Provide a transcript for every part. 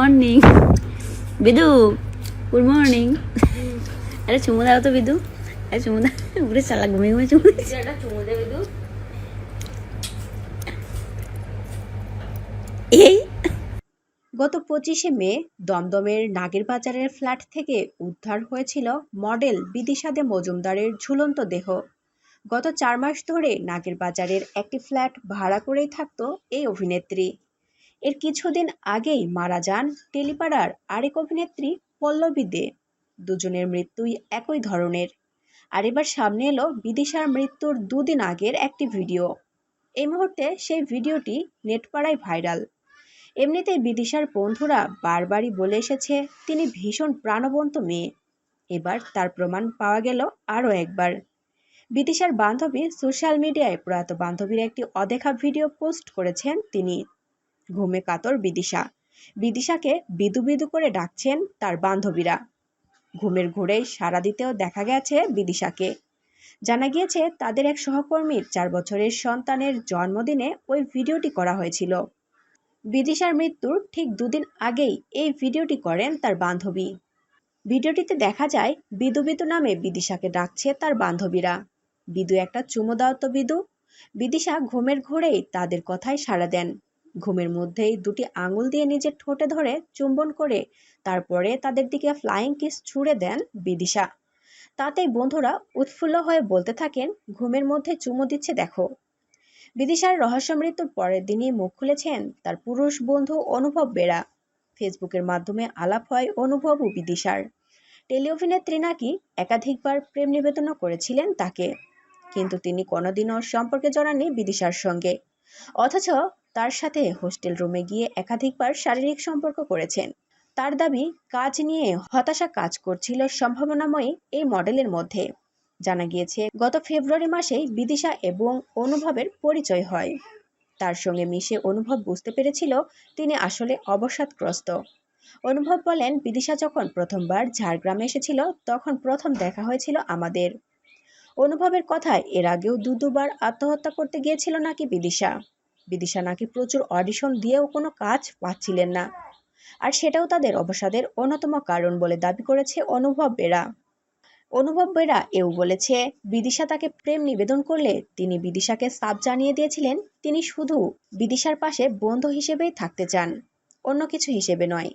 Morning বিদু good morning আরে চুমু দাও তো বিদু আরে চুমু দাও উড়ে চালা ঘুমিয়ে ঘুমিয়ে চুমু দে বিদু এই গত পঁচিশে মে দমদমের নাগের বাজারের ফ্ল্যাট থেকে উদ্ধার হয়েছিল মডেল বিদিশাদে মজুমদারের ঝুলন্ত দেহ। গত চার মাস ধরে নাগের বাজারের একটি ফ্ল্যাট ভাড়া করেই থাকতো এই অভিনেত্রী। এর কিছুদিন আগেই মারা যান টেলিপাড়ার আরেক অভিনেত্রী পল্লবী দে। দুজনের মৃত্যুই একই ধরনের। আর এবার সামনে এলো বিদিশার মৃত্যুর দুদিন আগের একটি ভিডিও। এই মুহূর্তে সেই ভিডিওটি নেটপাড়ায় ভাইরাল। এমনিতেই বিদিশার বন্ধুরা বারবারই বলে এসেছে, তিনি ভীষণ প্রাণবন্ত মেয়ে। এবার তার প্রমাণ পাওয়া গেল আরও একবার। বিদিশার বান্ধবী সোশ্যাল মিডিয়ায় প্রয়াত বান্ধবীর একটি অদেখা ভিডিও পোস্ট করেছেন তিনি। ঘুমে কাতর বিদিশা। বিদিশাকে বিদু বিদু করে ডাকছেন তার বান্ধবীরা। ঘুমের ঘোরেই সাড়া দিতেও দেখা গেছে বিদিশাকে। জানা গিয়েছে, তাদের এক সহকর্মীর চার বছরের সন্তানের জন্মদিনে ওই ভিডিওটি করা হয়েছিল। বিদিশার মৃত্যুর ঠিক দুদিন আগেই এই ভিডিওটি করেন তার বান্ধবী। ভিডিওটিতে দেখা যায়, বিদু বিদু নামে বিদিশাকে ডাকছে তার বান্ধবীরা। বিদু একটা চুমো বিদু। বিদিশা ঘুমের ঘোরেই তাদের কথায় সাড়া দেন। ঘুমের মধ্যেই দুটি আঙুল দিয়ে নিজের ঠোঁটে ধরে চুম্বন করে তারপরে তাদের দিকে ফ্লাইং কিস ছুড়ে দেন বিদিশা। তাতেই বন্ধুরা উৎফুল্ল হয়ে বলতে থাকেন, ঘুমের মধ্যে চুমো দিচ্ছে দেখো। বিদিশার রহস্য মৃত্যুর পরের দিনই মুখ খুলেছেন তার পুরুষ বন্ধু অনুভব বেরা। ফেসবুকের মাধ্যমে আলাপ হয় অনুভব ও বিদিশার। টেলি অভিনেত্রী নাকি একাধিকবার প্রেম নিবেদনও করেছিলেন তাকে। কিন্তু তিনি কোনোদিনও সম্পর্কে জড়াননি বিদিশার সঙ্গে। অথচ তার সাথে হোস্টেল রুমে গিয়ে একাধিকবার শারীরিক সম্পর্ক করেছেন। তার দাবি, কাজ নিয়ে হতাশা কাজ করছিল সম্ভাবনাময়ী এই মডেলের মধ্যে। জানা গিয়েছে, গত ফেব্রুয়ারি মাসেই বিদিশা এবং অনুভবের পরিচয় হয়। তার সঙ্গে মিশে অনুভব বুঝতে পেরেছিল তিনি আসলে অবসাদগ্রস্ত। অনুভব বলেন, বিদিশা যখন প্রথমবার ঝাড়গ্রামে এসেছিল, তখন প্রথম দেখা হয়েছিল আমাদের। অনুভবের কথায় এর আগেও দু দুবার আত্মহত্যা করতে গিয়েছিল নাকি বিদিশা? বিদিশা নাকি প্রচুর অডিশন দিয়েও কোনো কাজ পাচ্ছিলেন না। আর সেটাও তাদের অবসাদের অন্যতম কারণ বলে দাবি করেছে অনুভব বেরা। অনুভব বেরা এও বলেছে, বিদিশা তাকে প্রেম নিবেদন করলে তিনি বিদিশাকে সাপ জানিয়ে দিয়েছিলেন, তিনি শুধু বিদিশার পাশে বন্ধু হিসেবেই থাকতে চান, অন্য কিছু হিসেবে নয়।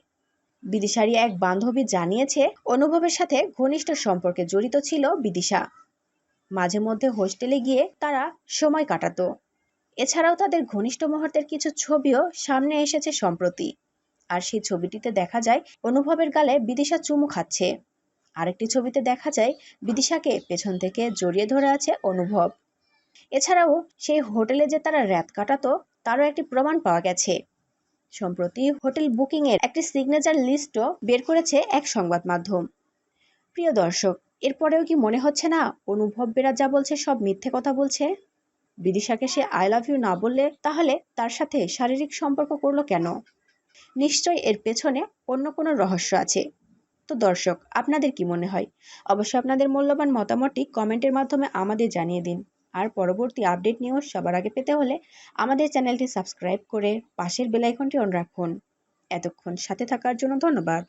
বিদিশারই এক বান্ধবী জানিয়েছে, অনুভবের সাথে ঘনিষ্ঠ সম্পর্কে জড়িত ছিল বিদিশা। মাঝে মধ্যে হোস্টেলে গিয়ে তারা সময় কাটাতো। এছাড়াও তাদের ঘনিষ্ঠ মুহূর্তের কিছু ছবিও সামনে এসেছে সম্প্রতি। আর সেই ছবিটিতে দেখা যায়, অনুভবের গালে বিদিশা চুমু খাচ্ছে। আরেকটি ছবিতে দেখা যায়, বিদিশাকে পেছন থেকে জড়িয়ে ধরে আছে অনুভব। এছাড়াও সেই হোটেলে যে তারা রাত কাটাতো, তারও একটি প্রমাণ পাওয়া গেছে। সম্প্রতি হোটেল বুকিংয়ের একটি সিগনেচার লিস্টও বের করেছে এক সংবাদ মাধ্যম। প্রিয় দর্শক, এরপরেও কি মনে হচ্ছে না, অনুভব বেরা যা বলছে সব মিথ্যে কথা বলছে? বিদিশাকে সে আই লাভ ইউ না বললে তাহলে তার সাথে শারীরিক সম্পর্ক করল কেন? নিশ্চয়ই এর পেছনে অন্য কোনো রহস্য আছে। তো দর্শক, আপনাদের কি মনে হয়? অবশ্যই আপনাদের মূল্যবান মতামতটি কমেন্টের মাধ্যমে আমাদের জানিয়ে দিন। আর পরবর্তী আপডেট নিউজ সবার আগে পেতে হলে আমাদের চ্যানেলটি সাবস্ক্রাইব করে পাশের বেল আইকনটি অন রাখুন। এতক্ষণ সাথে থাকার জন্য ধন্যবাদ।